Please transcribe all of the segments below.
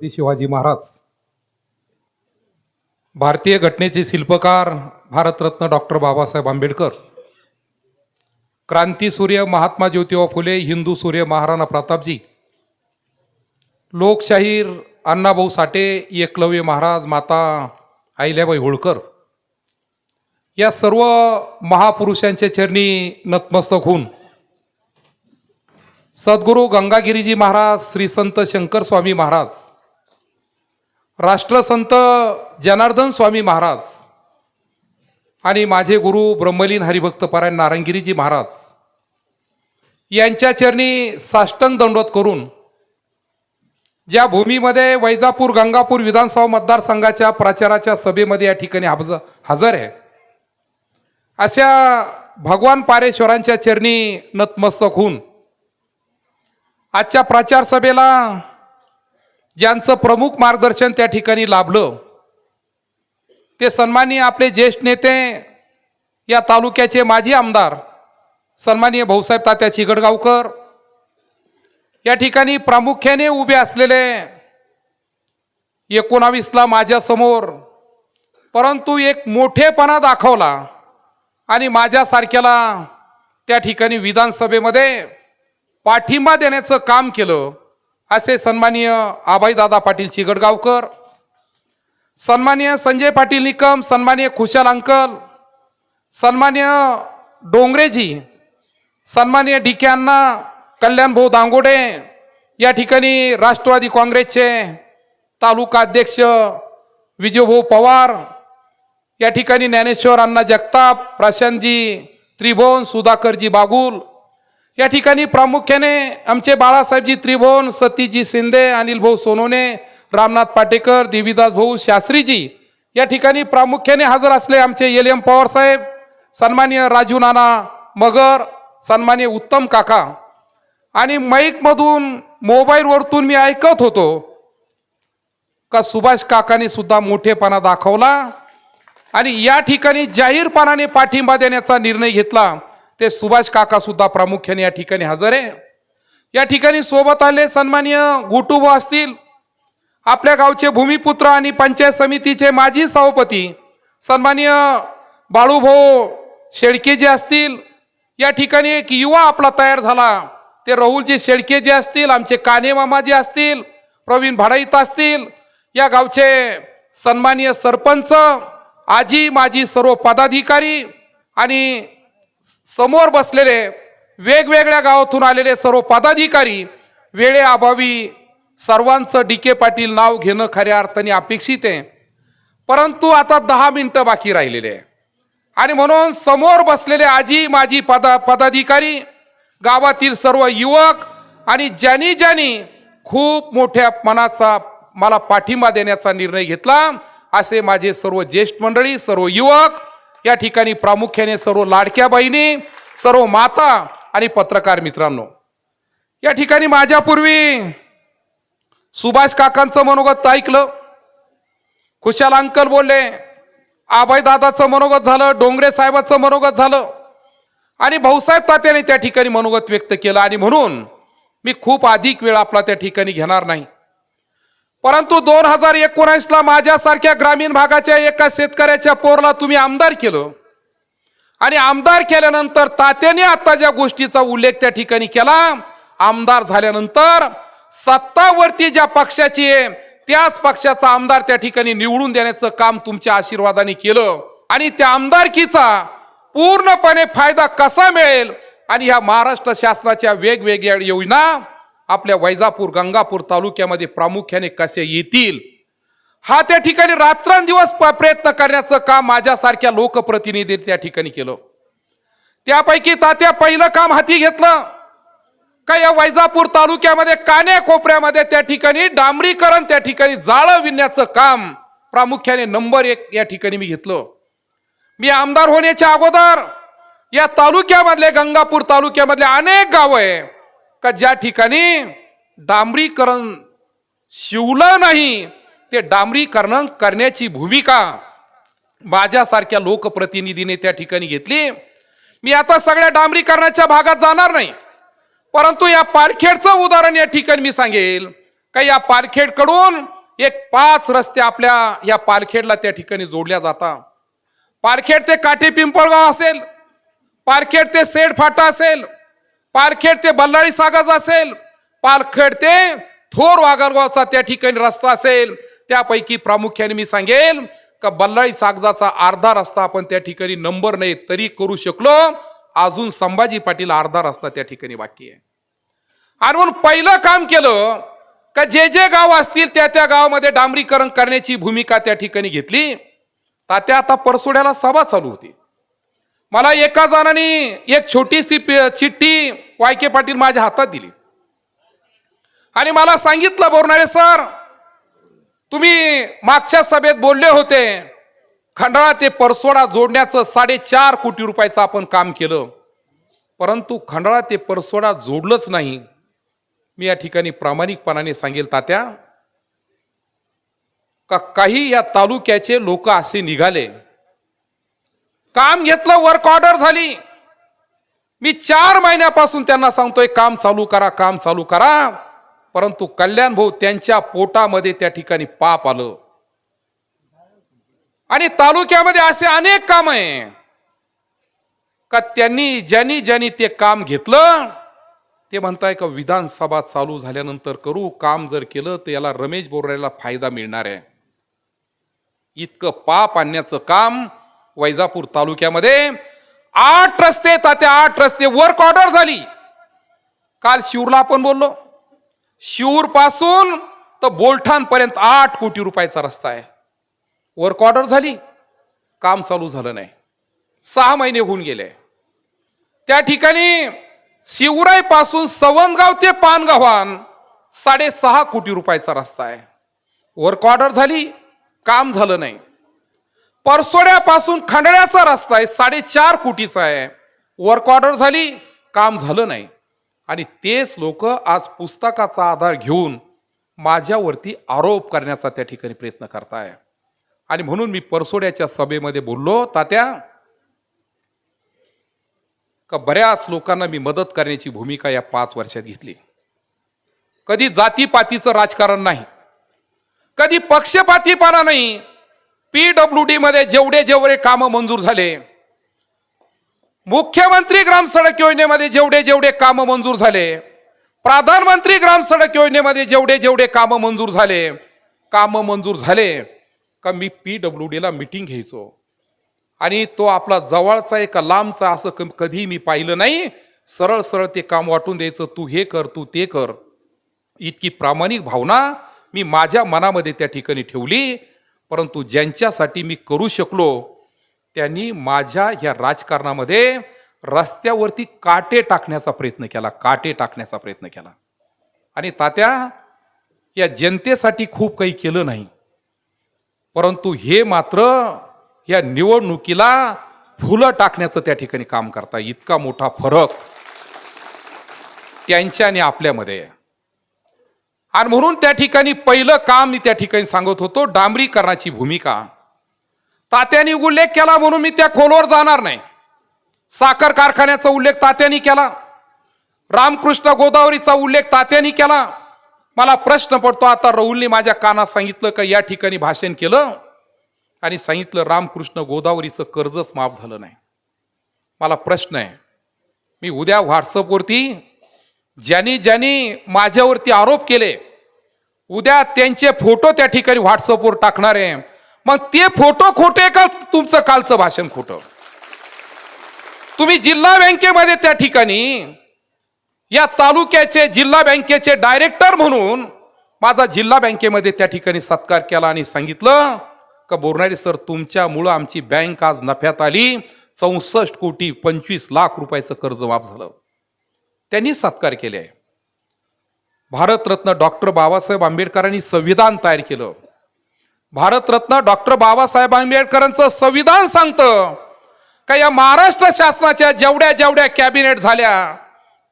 छत्रपती शिवाजी महाराज. भारतीय घटनेचे शिल्पकार भारतरत्न डॉक्टर बाबासाहेब आंबेडकर. क्रांती सूर्य महात्मा ज्योतिबा फुले हिंदू सूर्य महाराणा प्रतापजी. लोकशाहीर अण्णाभाऊ साठे एकलव्य महाराज माता अहिल्याबाई होळकर. या सर्व महापुरुषांच्या चरणी नतमस्तक होऊन सद्गुरू गंगागिरीजी महाराज श्री संत शंकर स्वामी महाराज राष्ट्रसंत जनार्दन स्वामी महाराज आणि माझे गुरु ब्रह्मलीन हरिभक्त पारायण नारायणगिरीजी महाराज यांच्या चरणी साष्टंग दंडवत करून ज्या भूमीमध्ये वैजापूर गंगापूर विधानसभा मतदारसंघाच्या प्रचाराच्या सभेमध्ये या ठिकाणी हज हजर आहे अशा भगवान पारेश्वरांच्या चरणी नतमस्तक होऊन आजच्या प्रचार सभेला ज्यांचं प्रमुख मार्गदर्शन त्या ठिकाणी लाभलं. ते सन्माननीय आपले ज्येष्ठ नेते या तालुक्याचे माजी आमदार सन्माननीय भाऊसाहेब तात्या चिगडगावकर या ठिकाणी प्रामुख्याने उभे असलेले एकोणावीसला माझ्यासमोर परंतु एक मोठेपणा दाखवला आणि माझ्यासारख्याला त्या ठिकाणी विधानसभेमध्ये पाठिंबा देण्याचं काम केलं. असे सन्माननीय आबाईदादा पाटील चिगडगावकर सन्मानीय संजय पाटील निकम सन्मानीय खुशाल अंकल सन्मानीय डोंगरेजी सन्मानीय डी के अण्णा कल्याण भाऊ दांगोडे या ठिकाणी राष्ट्रवादी काँग्रेसचे तालुका अध्यक्ष विजयभाऊ पवार या ठिकाणी ज्ञानेश्वर अण्णा जगताप प्रशांतजी त्रिभुवन सुधाकरजी बागुल या ठिकाणी प्रामुख्याने आमचे बाळासाहेबजी त्रिभुवन सतीजी शिंदे अनिल भाऊ सोनोने रामनाथ पाटेकर देवीदास भाऊ शास्त्रीजी या ठिकाणी प्रामुख्याने हजर असले आमचे एल एम पवार साहेब सन्मान्य राजू नाना मगर सन्मान्य उत्तम काका. आणि माईकमधून मोबाईलवरतून मी ऐकत होतो का सुभाष काकाने सुद्धा मोठेपणा दाखवला आणि या ठिकाणी जाहीरपणाने पाठिंबा देण्याचा निर्णय घेतला. ते सुभाष काका सुद्धा प्रामुख्याने या ठिकाणी हजर आहे. या ठिकाणी सोबत आले सन्मान्य गुटुब असतील आपल्या गावचे भूमिपुत्र आणि पंचायत समितीचे माजी सभापती सन्मान्य बाळूभाऊ शेळके जे असतील या ठिकाणी एक युवा आपला तयार झाला. ते राहुलजी शेळके जे असतील आमचे काने मामा जे असतील प्रवीण भाडाईत असतील या गावचे सन्मान्य सरपंच आजी माजी सर्व पदाधिकारी आणि समोर बसलेले वेगवेगळ्या गावातून आलेले सर्व पदाधिकारी वेळेअभावी सर्वांचं डी के पाटील नाव घेणं खऱ्या अर्थाने अपेक्षित आहे. परंतु आता दहा मिनटं बाकी राहिलेले आहे. आणि म्हणून समोर बसलेले आजी माजी पदा पदाधिकारी गावातील सर्व युवक आणि ज्यांनी ज्यांनी खूप मोठ्या मनाचा मला पाठिंबा देण्याचा निर्णय घेतला असे माझे सर्व ज्येष्ठ मंडळी सर्व युवक या ठिकाणी प्रामुख्याने सर्व लाडक्या बहिणी सर्व माता आणि पत्रकार मित्रांनो. या ठिकाणी माझ्यापूर्वी सुभाष काकांचं मनोगत ऐकलं. खुशाल अंकल बोलले आबाई दादाचं मनोगत झालं डोंगरे साहेबाचं मनोगत झालं. आणि भाऊसाहेब तात्याने त्या ठिकाणी मनोगत व्यक्त केलं आणि म्हणून मी खूप अधिक वेळ आपला त्या ठिकाणी घेणार नाही. परंतु दोन हजार एकोणावीसला माझ्यासारख्या ग्रामीण भागाच्या एका शेतकऱ्याच्या पोरला तुम्ही आमदार केलं. आणि आमदार केल्यानंतर तात्याने आता ज्या गोष्टीचा उल्लेख त्या ठिकाणी केला आमदार झाल्यानंतर सत्तावरती ज्या पक्षाची आहे त्याच पक्षाचा आमदार त्या ठिकाणी निवडून देण्याचं काम तुमच्या आशीर्वादाने केलं. आणि त्या आमदारकीचा पूर्णपणे फायदा कसा मिळेल? आणि ह्या महाराष्ट्र शासनाच्या वेगवेगळ्या योजना आपल्या वैजापूर गंगापूर तालुक्यामध्ये प्रामुख्याने कसे येतील? हा त्या ठिकाणी रात्रंदिवस प- प्रयत्न करण्याचं काम माझ्यासारख्या लोकप्रतिनिधी त्या ठिकाणी केलं. त्यापैकी तात्या पहिलं काम हाती घेतलं. का या वैजापूर तालुक्यामध्ये कान्या कोपऱ्यामध्ये त्या ठिकाणी डांबरीकरण त्या ठिकाणी जाळं विणण्याचं काम प्रामुख्याने नंबर एक या ठिकाणी मी घेतलं. मी आमदार होण्याच्या अगोदर या तालुक्यामधले गंगापूर तालुक्यामधले अनेक गाव आहे. का ज्या ठिकाणी डांबरीकरण शिवलं नाही ते डांबरीकरण करण्याची भूमिका माझ्यासारख्या लोकप्रतिनिधीने त्या ठिकाणी घेतली. मी आता सगळ्या डांबरीकरणाच्या भागात जाणार नाही परंतु या पारखेडचं उदाहरण या ठिकाणी मी सांगेल. का या पालखेडकडून एक पाच रस्ते आपल्या या पालखेडला त्या ठिकाणी जोडल्या जातात पारखेड ते काठी पिंपळगाव असेल पारखेड ते सेड फाटा असेल पालखेड ते बल्लाळी सागाचा असेल पालखेड ते थोर वागरगावचा त्या ठिकाणी रस्ता असेल. त्यापैकी प्रामुख्याने मी सांगेल का बल्लाळी सागजाचा अर्धा रस्ता आपण त्या ठिकाणी नंबर नाही तरी करू शकलो. अजून संभाजी पाटील अर्धा रस्ता त्या ठिकाणी बाकी आहे. आणि म्हणून पहिलं काम केलं का जे जे गाव असतील त्या त्या गावामध्ये डांबरीकरण करण्याची भूमिका त्या ठिकाणी घेतली. तात्या आता परसोड्याला सभा चालू होती. मला एका जणाने एक छोटीशी पि- चिठ्ठी वायके पाटील माझ्या हातात दिली. आणि मला सांगितलं बोलणारे सर तुम्ही मागच्या सभेत बोलले होते खंडाळा ते परसोडा जोडण्याचं साडेचार कोटी रुपयाचं आपण काम केलं. परंतु खंडाळा ते परसोडा जोडलंच नाही. मी या ठिकाणी प्रामाणिकपणाने सांगेल तात्या का काही या तालुक्याचे लोक असे निघाले काम घेतलं वर्क ऑर्डर झाली. मी चार महिन्यापासून त्यांना सांगतोय काम चालू करा काम चालू करा. परंतु कल्याण भाऊ त्यांच्या पोटामध्ये त्या ठिकाणी पाप आलं. आणि तालुक्यामध्ये असे अनेक काम आहे. का त्यांनी ज्यांनी ज्यांनी ते काम घेतलं ते म्हणताय का विधानसभा चालू झाल्यानंतर करू काम जर केलं तर याला रमेश बोरायला फायदा मिळणार आहे. इतकं पाप आणण्याचं काम वैजापूर तालुक्यामध्ये आठ रस्ते तात्या आठ रस्ते वर्क ऑर्डर झाली. काल शिवरला आपण बोललो. शिवूरपासून तर बोलठाणपर्यंत आठ कोटी रुपयाचा रस्ता आहे. वर्क ऑर्डर झाली. काम चालू झालं नाही. सहा महिने होऊन गेले. त्या ठिकाणी शिवराई सवनगाव ते पानगावान साडेसहा कोटी रुपयाचा रस्ता आहे. वर्क ऑर्डर झाली. काम झालं नाही. परसोड्यापासून खंडण्याचा रस्ता आहे साडेचार कोटीचा आहे. वर्क ऑर्डर झाली काम झालं नाही. आणि तेच लोक आज पुस्तकाचा आधार घेऊन माझ्यावरती आरोप करण्याचा त्या ठिकाणी प्रयत्न करताय. आणि म्हणून मी परसोड्याच्या सभेमध्ये बोललो तात्या का बऱ्याच लोकांना मी मदत करण्याची भूमिका या पाच वर्षात घेतली. कधी जातीपातीचं राजकारण नाही कधी पक्षपातीपणा नाही पीडब्ल्यू डी मध्ये जेवढे जेवढे कामं मंजूर झाले मुख्यमंत्री ग्राम सडक योजनेमध्ये जेवढे जेवढे कामं मंजूर झाले प्रधानमंत्री ग्राम सडक योजनेमध्ये जेवढे जेवढे कामं मंजूर झाले कामं मंजूर झाले का मी पीडब्ल्यू डीला मिटिंग घ्यायचो. आणि तो आपला जवळचा एक लांबचा असं कधी मी पाहिलं नाही सरळ सरळ ते काम वाटून द्यायचं तू हे कर तू ते कर. इतकी प्रामाणिक भावना मी माझ्या मनामध्ये त्या ठिकाणी ठेवली. परंतु ज्यांच्यासाठी मी करू शकलो त्यांनी माझ्या या राजकारणामध्ये रस्त्यावरती काटे टाकण्याचा प्रयत्न केला काटे टाकण्याचा प्रयत्न केला. आणि तात्या या जनतेसाठी खूप काही केलं नाही. परंतु हे मात्र या निवडणुकीला फुलं टाकण्याचं त्या ठिकाणी काम करता इतका मोठा फरक त्यांच्या आणि आपल्यामध्ये. आहे आणि म्हणून त्या ठिकाणी पहिलं काम मी त्या ठिकाणी सांगत होतो डांबरीकरणाची भूमिका. तात्याने उल्लेख केला म्हणून मी त्या खोलवर जाणार नाही. साखर कारखान्याचा उल्लेख तात्याने केला. रामकृष्ण गोदावरीचा उल्लेख तात्याने केला. मला प्रश्न पडतो आता राहुलने माझ्या कानात सांगितलं का? या ठिकाणी भाषण केलं. आणि सांगितलं रामकृष्ण गोदावरीचं कर्जच माफ झालं नाही. मला प्रश्न आहे मी उद्या व्हॉट्सअपवरती ज्यांनी ज्यांनी माझ्यावरती आरोप केले उद्या त्यांचे फोटो त्या ठिकाणी व्हॉट्सअपवर टाकणार. आहे मग ते फोटो खोटे का तुमचं कालचं भाषण खोटं? तुम्ही जिल्हा बँकेमध्ये त्या ठिकाणी या तालुक्याचे जिल्हा बँकेचे डायरेक्टर म्हणून माझा जिल्हा बँकेमध्ये त्या ठिकाणी सत्कार केला आणि सांगितलं का बोरणारे सर तुमच्यामुळं आमची बँक आज नफ्यात आली. चौसष्ट कोटी पंचवीस लाख रुपयाचं कर्ज माफ झालं. त्यांनी सत्कार केले. आहे भारतरत्न डॉक्टर बाबासाहेब आंबेडकरांनी संविधान तयार केलं. भारतरत्न डॉक्टर बाबासाहेब आंबेडकरांचं संविधान सांगतं का या महाराष्ट्र शासनाच्या जेवढ्या जेवढ्या कॅबिनेट झाल्या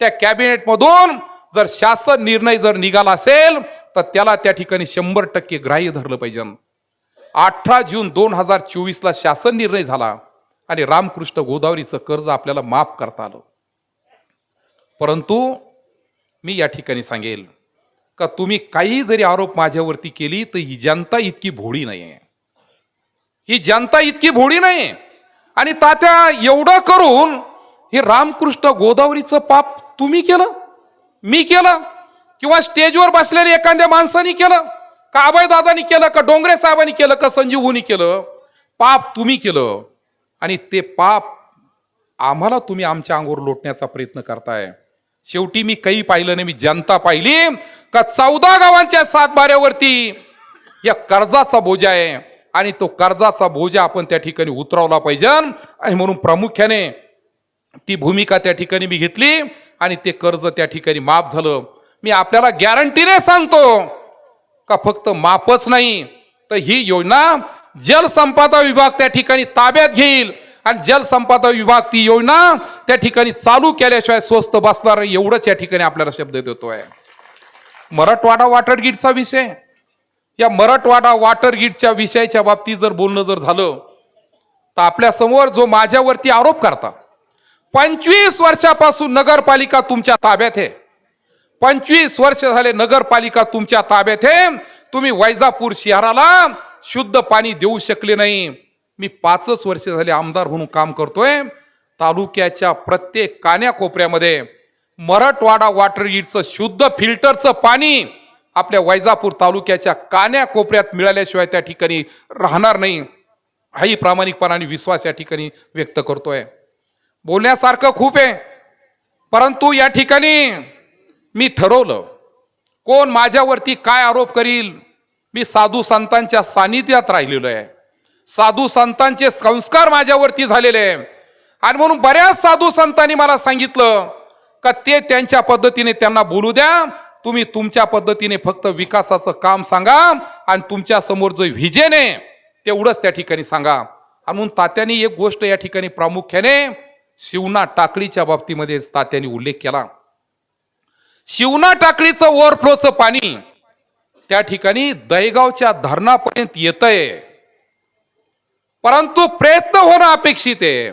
त्या कॅबिनेटमधून जर शासन निर्णय जर निघाला असेल तर त्याला त्या ठिकाणी शंभर टक्के ग्राह्य धरलं पाहिजे. अठरा जून दोन हजार चोवीसला शासन निर्णय झाला आणि रामकृष्ण गोदावरीचं कर्ज आपल्याला माफ करता आलं. परंतु मी या ठिकाणी सांगेल का तुम्ही काही जरी आरोप माझ्यावरती केली तर ही जनता इतकी भोळी नाही आहे ही जनता इतकी भोळी नाही आणि तात्या एवढं करून हे रामकृष्ण गोदावरीचं पाप तुम्ही केलं? मी केलं? किंवा स्टेजवर बसलेल्या एखाद्या माणसाने केलं? का अभयदादानी केलं? का डोंगरे साहेबांनी केलं? का संजीवनी केलं? पाप तुम्ही केलं. आणि ते पाप आम्हाला तुम्ही आमच्या अंगावर लोटण्याचा प्रयत्न करताय. शेवटी मी काही पाहिलं नाही मी जनता पाहिली. का चौदा गावांच्या सातबाऱ्यावरती या कर्जाचा बोजा आहे आणि तो कर्जाचा बोजा आपण त्या ठिकाणी उतरवला पाहिजे. आणि म्हणून प्रामुख्याने ती भूमिका त्या ठिकाणी मी घेतली आणि ते कर्ज त्या ठिकाणी माफ झालं. मी आपल्याला गॅरंटीने सांगतो का फक्त माफच नाही तर ही योजना जलसंपदा विभाग त्या ठिकाणी ताब्यात घेईल. आणि जलसंपदा विभाग ती योजना त्या ठिकाणी चालू केल्याशिवाय स्वस्त बसणार एवढंच या ठिकाणी आपल्याला शब्द देतोय. मराठवाडा वॉटर गिटचा विषय. या मराठवाडा वॉटर गिटच्या विषयाच्या बाबतीत जर बोलणं जर झालं तर आपल्यासमोर जो माझ्यावरती आरोप करता पंचवीस वर्षापासून नगरपालिका तुमच्या ताब्यात आहे. पंचवीस वर्ष झाले नगरपालिका तुमच्या ताब्यात आहे. तुम्ही वैजापूर शहराला शुद्ध पाणी देऊ शकले नाही. मी पाचच वर्ष झाले आमदार म्हणून काम करतोय. तालुक्याच्या प्रत्येक कान्याकोपऱ्यामध्ये मराठवाडा वॉटर गिटचं शुद्ध फिल्टरचं पाणी आपल्या वैजापूर तालुक्याच्या कान्याकोपऱ्यात मिळाल्याशिवाय त्या ठिकाणी राहणार नाही हाही प्रामाणिकपणाने विश्वास या ठिकाणी व्यक्त करतोय. बोलण्यासारखं खूप आहे परंतु या ठिकाणी मी ठरवलं कोण माझ्यावरती काय आरोप करील मी साधू संतांच्या सानिध्यात राहिलेलो आहे. साधू संतांचे संस्कार माझ्यावरती झालेले. आहे आणि म्हणून बऱ्याच साधू संतांनी मला सांगितलं का ते त्यांच्या पद्धतीने त्यांना बोलू द्या. तुम्ही तुमच्या पद्धतीने फक्त विकासाचं काम सांगा आणि तुमच्यासमोर जो व्हिजन आहे तेवढंच त्या ठिकाणी सांगा. आणि म्हणून तात्यांनी एक गोष्ट या ठिकाणी प्रामुख्याने शिवना टाकळीच्या बाबतीमध्ये तात्यांनी उल्लेख केला. शिवना टाकळीचं ओव्हरफ्लोचं पाणी त्या ठिकाणी दहेगावच्या धरणापर्यंत येतंय. परंतु प्रयत्न होणं अपेक्षित आहे.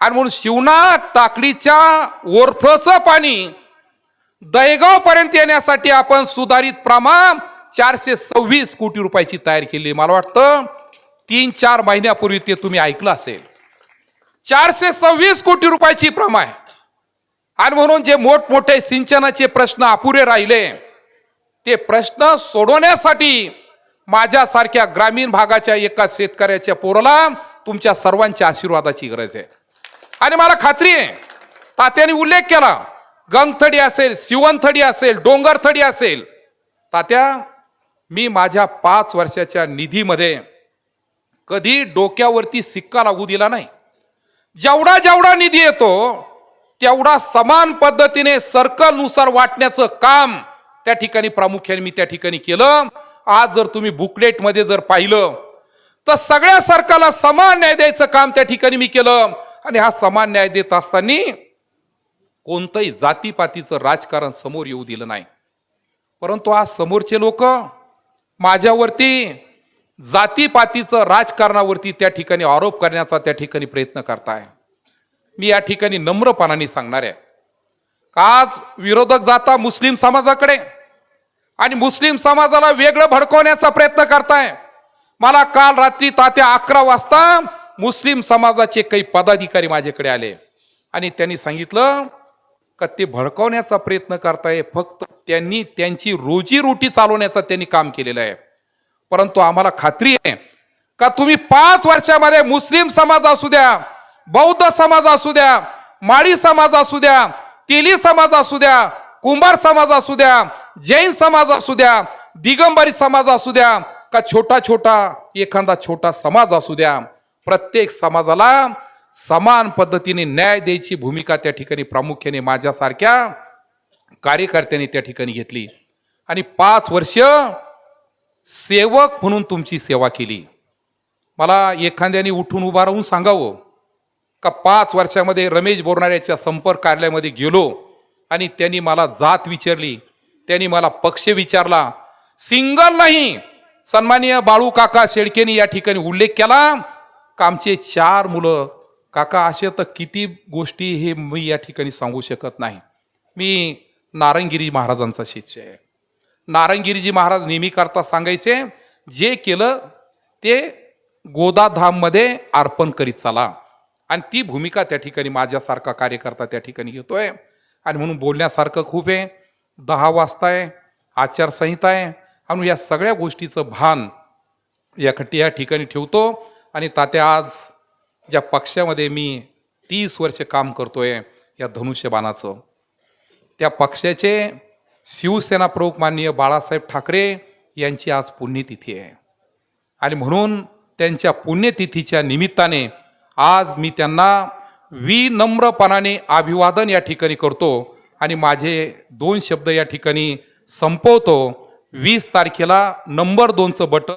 आणि म्हणून शिवना टाकडीच्या ओरफळचं पाणी दहेगाव पर्यंत येण्यासाठी आपण सुधारित प्रमाण चारशे सव्वीस कोटी रुपयाची तयार केली. मला वाटतं तीन चार महिन्यापूर्वी ते तुम्ही ऐकलं असेल. चारशे सव्वीस कोटी रुपयाची प्रमाण. आहे आणि म्हणून जे मोठमोठे सिंचनाचे प्रश्न अपुरे राहिले ते प्रश्न सोडवण्यासाठी माझ्यासारख्या ग्रामीण भागाच्या एका शेतकऱ्याच्या पोराला तुमच्या सर्वांच्या आशीर्वादाची गरज आहे. आणि मला खात्री आहे तात्याने उल्लेख केला गंगथडी असेल शिवणथडी असेल डोंगरथडी असेल. तात्या मी माझ्या पाच वर्षाच्या निधीमध्ये कधी डोक्यावरती सिक्का लागू दिला नाही. जेवढा जेवढा निधी येतो तेवढा समान पद्धतीने सर्कलनुसार वाटण्याचं काम त्या ठिकाणी प्रामुख्याने मी त्या ठिकाणी केलं. आज जर तुम्ही बुकलेटमध्ये जर पाहिलं तर सगळ्या सरकारला समान न्याय द्यायचं काम त्या ठिकाणी मी केलं. आणि हा समान न्याय देत असताना कोणतंही जातीपातीचं राजकारण समोर येऊ दिलं नाही. परंतु आज समोरचे लोक माझ्यावरती जातीपातीचं राजकारणावरती त्या ठिकाणी आरोप करण्याचा त्या ठिकाणी प्रयत्न करताय. मी या ठिकाणी नम्रपणाने सांगणार आहे. आज विरोधक जाता मुस्लिम समाजाकडे? आणि मुस्लिम समाजाला वेगळं भडकवण्याचा प्रयत्न करताय. मला काल रात्री तात्या अकरा वाजता मुस्लिम समाजाचे काही पदाधिकारी माझ्याकडे आले. आणि त्यांनी सांगितलं का ते भडकवण्याचा प्रयत्न करताय फक्त त्यांनी त्यांची रोजीरोटी चालवण्याचं त्यांनी काम केलेलं आहे. परंतु आम्हाला खात्री आहे का तुम्ही पाच वर्षामध्ये मुस्लिम समाज असू द्या बौद्ध समाज असू द्या माळी समाज असू द्या तेली समाज असू द्या कुंभार समाज असू द्या जैन समाज असू द्या दिगंबरी समाज असू द्या का छोटा छोटा एखादा छोटा समाज असू द्या प्रत्येक समाजाला समान पद्धतीने न्याय द्यायची भूमिका त्या ठिकाणी प्रामुख्याने माझ्यासारख्या कार्यकर्त्यांनी त्या ठिकाणी घेतली. आणि पाच वर्ष सेवक म्हणून तुमची सेवा केली. मला एखाद्याने उठून उभा राहून सांगावं का पाच वर्षामध्ये रमेश बोरणाऱ्याच्या संपर्क कार्यालयामध्ये गेलो आणि त्यांनी मला जात विचारली त्यांनी मला पक्ष विचारला. सिंगल नाही. सन्माननीय बाळू काका शेळकेनी या ठिकाणी उल्लेख केला. का आमचे चार मुलं. काका असे तर किती गोष्टी हे मी या ठिकाणी सांगू शकत नाही. मी नारंगिरी महाराजांचा शिष्य आहे. नारंगिरीजी महाराज नेहमी करता सांगायचे जे केलं ते गोदाधाममध्ये अर्पण करीत चला. आणि ती भूमिका त्या ठिकाणी माझ्यासारखा कार्यकर्ता त्या ठिकाणी घेतोय. आणि म्हणून बोलण्यासारखं खूप आहे. दहा वाजता आहे आचारसंहिता आहे आणि या सगळ्या गोष्टीचं भान या या ठिकाणी ठेवतो. आणि तात्या आज ज्या पक्षामध्ये मी तीस वर्ष काम करतोय या धनुष्यबाणाचं. त्या पक्षाचे शिवसेना प्रमुख माननीय बाळासाहेब ठाकरे यांची आज पुण्यतिथी आहे. आणि म्हणून त्यांच्या पुण्यतिथीच्या निमित्ताने आज मी त्यांना विनम्रपणाने अभिवादन या ठिकाणी करतो. आणि माझे दोन शब्द या ठिकाणी संपवतो. वीस तारखेला नंबर दोनचं बटन